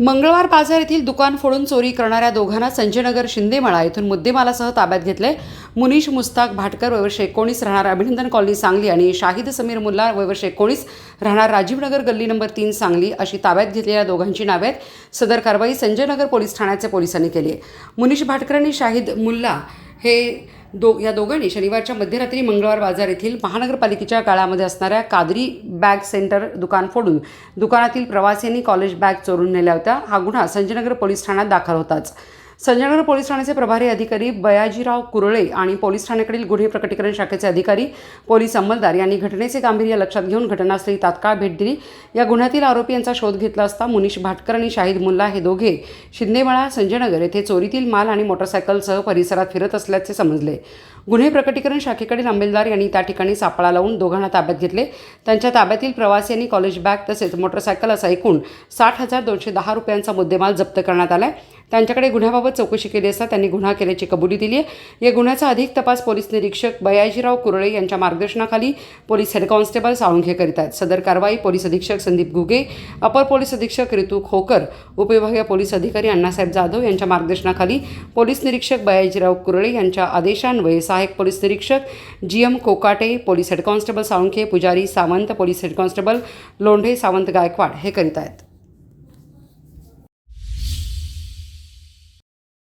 मंगळवार बाजार येथील दुकान फोडून चोरी करणाऱ्या दोघांना संजयनगर शिंदेमाळा येथून मुद्देमालासह ताब्यात घेतले. मुनीश मुस्ताक भाटकर वयवर्ष एकोणीस राहणार अभिनंदन कॉलनी सांगली आणि शाहिद समीर मुल्ला वयवर्ष एकोणीस राहणार राजीवनगर गल्ली नंबर तीन सांगली अशी ताब्यात घेतलेल्या दोघांची नावे आहेत. सदर कारवाई संजयनगर पोलीस ठाण्याचे पोलिसांनी केली आहे. मुनीश भाटकर आणि शाहिद मुल्ला हे दो या दोघांनी शनिवारच्या मध्यरात्री मंगळवार बाजार येथील महानगरपालिकेच्या काळामध्ये असणाऱ्या कादरी बॅग सेंटर दुकान फोडून दुकानातील प्रवाशांनी कॉलेज बॅग चोरून नेल्या होत्या. हा गुन्हा संजयनगर पोलीस ठाण्यात दाखल होताच. संजयनगर पोलीस ठाण्याचे प्रभारी अधिकारी बयाजीराव कुरळे आणि पोलीस ठाण्याकडील गुन्हे प्रकटीकरण शाखेचे अधिकारी पोलीस अंमलदार यांनी घटनेचे गांभीर्य लक्षात घेऊन घटनास्थळी तात्काळ भेट दिली. या गुन्ह्यातील आरोपी यांचा शोध घेतला असता मुनिष भाटकर आणि शाहिद मुल्ला हे दोघे शिंदेवाळा संजयनगर येथे चोरीतील माल आणि मोटरसायकलसह परिसरात फिरत असल्याचे समजले. गुन्हे प्रकटीकरण शाखेकडील अंमलदार यांनी त्या ठिकाणी सापळा लावून दोघांना ताब्यात घेतले. त्यांच्या ताब्यातील प्रवासी कॉलेज बॅग तसेच मोटरसायकल असा एकूण साठ हजार दोनशे दहा रुपयांचा मुद्देमाल जप्त करण्यात आला आहे त्यांच्याकडे गुन्ह्याबाबत चौकशी केली असता त्यांनी गुन्हा केल्याची कबुली दिली आहे. या गुन्ह्याचा अधिक तपास पोलीस निरीक्षक बयाजीराव कुरळे यांच्या मार्गदर्शनाखाली पोलीस हेड कॉन्स्टेबल साळुंखे करीत आहेत. सदर कारवाई पोलीस अधीक्षक संदीप घुगे अपर पोलीस अधीक्षक ऋतू खोकर उपविभागीय पोलीस अधिकारी अण्णासाहेब जाधव यांच्या मार्गदर्शनाखाली पोलीस निरीक्षक बयाजीराव कुरळे यांच्या आदेशान्वये सहाय्यक पोलीस निरीक्षक G M Kokate police head constable Salunkhe Pujari Sawant police head constable Londhe Sawant Gaikwad हे करीत आहेत.